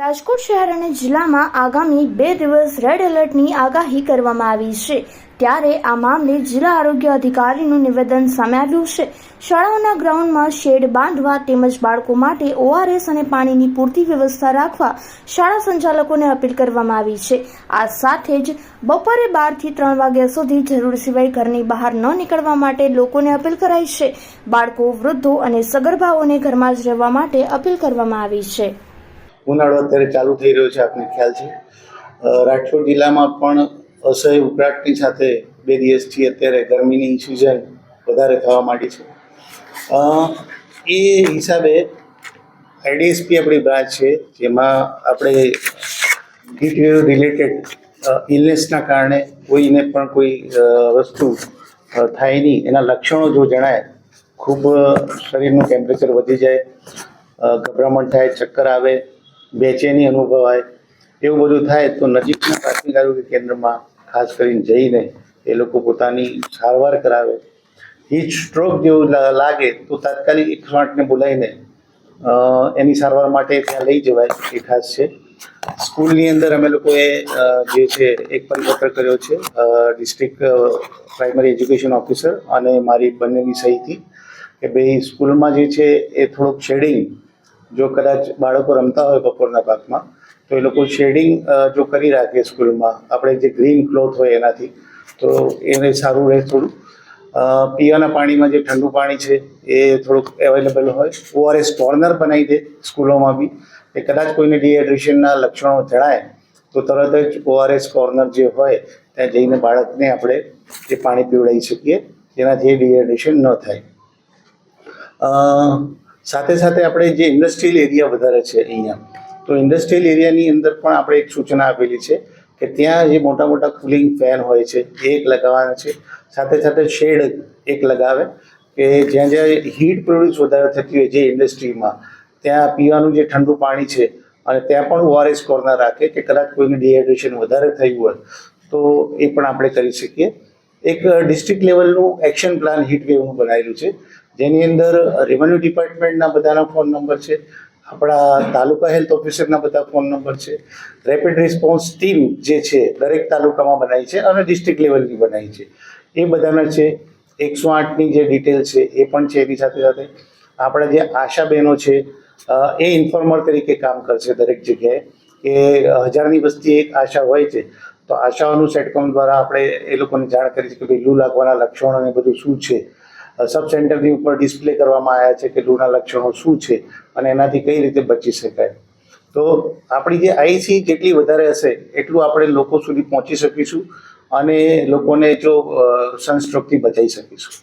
રાજકોટ શહેર અને જિલ્લામાં આગામી બે દિવસ રેડ એલર્ટની આગાહી કરવામાં આવી છે. ત્યારે આ મામલે જિલ્લા આરોગ્ય અધિકારીનું નિવેદન સામે આવ્યું છે. શાળાઓના ગ્રાઉન્ડમાં શેડ બાંધવા તેમજ બાળકો માટે ઓઆરએસ અને પાણીની પૂરતી વ્યવસ્થા રાખવા શાળા સંચાલકોને અપીલ કરવામાં આવી છે. આ સાથે જ બપોરે બારથી ત્રણ વાગ્યા સુધી જરૂર સિવાય ઘરની બહાર ન નીકળવા માટે લોકોને અપીલ કરાઈ છે. બાળકો, વૃદ્ધો અને સગર્ભાઓને ઘરમાં જ રહેવા માટે અપીલ કરવામાં આવી છે. ઉનાળો અત્યારે ચાલુ થઈ રહ્યો છે, આપને ખ્યાલ છે. રાજકોટ જિલ્લામાં પણ અસહ્ય ઉકળાટની સાથે બે દિવસથી અત્યારે ગરમીની સિઝન વધારે થવા માંડી છે. એ હિસાબે આઈડીએસપી આપણી બ્રાન્ચ છે, જેમાં આપણે હીટ રિલેટેડ ઇલનેસના કારણે કોઈને પણ કોઈ વસ્તુ થાય નહીં. એના લક્ષણો જો જણાય, ખૂબ શરીરનું ટેમ્પરેચર વધી જાય ગભરામણ થાય, ચક્કર આવે બેચેની અનુભવાય, એવું બધું થાય તો નજીકના પ્રાથમિક આરોગ્ય કેન્દ્રમાં ખાસ કરીને જઈને એ લોકો પોતાની સારવાર કરાવે. હીટ સ્ટ્રોક જેવું લાગે તો તાત્કાલિક એકસો આઠને બોલાવીને એની સારવાર માટે ત્યાં લઈ જવાય, એ ખાસ છે. સ્કૂલની અંદર અમે લોકોએ જે છે, એક પરિપત્ર કર્યો છે ડિસ્ટ્રિક્ટ પ્રાઇમરી એજ્યુકેશન ઓફિસર અને મારી બંનેની સહીથી કે ભાઈ સ્કૂલમાં જે છે એ થોડુંક શેડિંગ જો કદાચ બાળકો રમતા હોય બપોરના ભાગમાં તો એ લોકો શેડિંગ જો કરી રાખે સ્કૂલમાં, આપણે જે ગ્રીન ક્લોથ હોય એનાથી, તો એને સારું રહે થોડું. પીવાના પાણીમાં જે ઠંડુ પાણી છે, એ થોડુંક અવેલેબલ હોય. ઓઆરએસ કોર્નર બનાવી દે સ્કૂલોમાં બી. એ કદાચ કોઈને ડિહાઇડ્રેશનના લક્ષણો જણાય, તો તરત જ ઓઆરએસ કોર્નર જે હોય, ત્યાં જઈને બાળકને આપણે એ પાણી પીવડાવી શકીએ, જેનાથી ડિહાઇડ્રેશન ન થાય. સાથે સાથે આપણે જે ઇન્ડસ્ટ્રીયલ એરિયા વધારે છે અહીંયા, તો ઇન્ડસ્ટ્રીયલ એરિયાની અંદર પણ આપણે એક સૂચના આપેલી છે કે ત્યાં જે મોટા મોટા કુલિંગ ફેન હોય છે, એ એક લગાવવાના છે. સાથે સાથે શેડ એક લગાવે કે જ્યાં જ્યાં હીટ પ્રોડ્યુસ વધારે થતી હોય જે ઇન્ડસ્ટ્રીમાં ત્યાં પીવાનું જે ઠંડુ પાણી છે અને ત્યાં પણ ઓઆરએસ કોર્નર રાખે કે કદાચ કોઈને ડિહાઇડ્રેશન વધારે થયું હોય, તો એ પણ આપણે કરી શકીએ. એક ડિસ્ટ્રિક્ટ લેવલનું એક્શન પ્લાન હીટ વેવનું બનાવેલું છે. જેની અંદર રેવન્યુ ડિપાર્ટમેન્ટના બધાના ફોન નંબર છે, આપણા તાલુકા હેલ્થ ઓફિસરના બધા ફોન નંબર છે રેપિડ રિસ્પોન્સ ટીમ જે છે, દરેક તાલુકામાં બનાવી છે અને ડિસ્ટ્રિક્ટ લેવલની બનાવી છે. એ બધાના છે, એકસો આઠની જે ડિટેલ છે, એ પણ છે એની સાથે સાથે. આપણા જે આશા બહેનો છે એ ઇન્ફોર્મર તરીકે કામ કરશે દરેક જગ્યાએ, કે હજારની વસ્તી એક આશા હોય છે, તો આશાઓનું સેટકોમ દ્વારા આપણે એ લોકોને જાણ કરી છે કે ભાઈ, લૂ લાગવાના લક્ષણો અને બધું શું છે? સબ સેન્ટરની ઉપર ડિસ્પ્લે કરવામાં આવ્યા છે કે લૂના લક્ષણો શું છે અને એનાથી કઈ રીતે બચી શકાય. તો આપણી જે આઈસી જેટલી વધારે હશે, એટલું આપણે લોકો સુધી પહોંચી શકીશું અને લોકોને જો સનસ્ટ્રોકથી બચાવી શકીશું.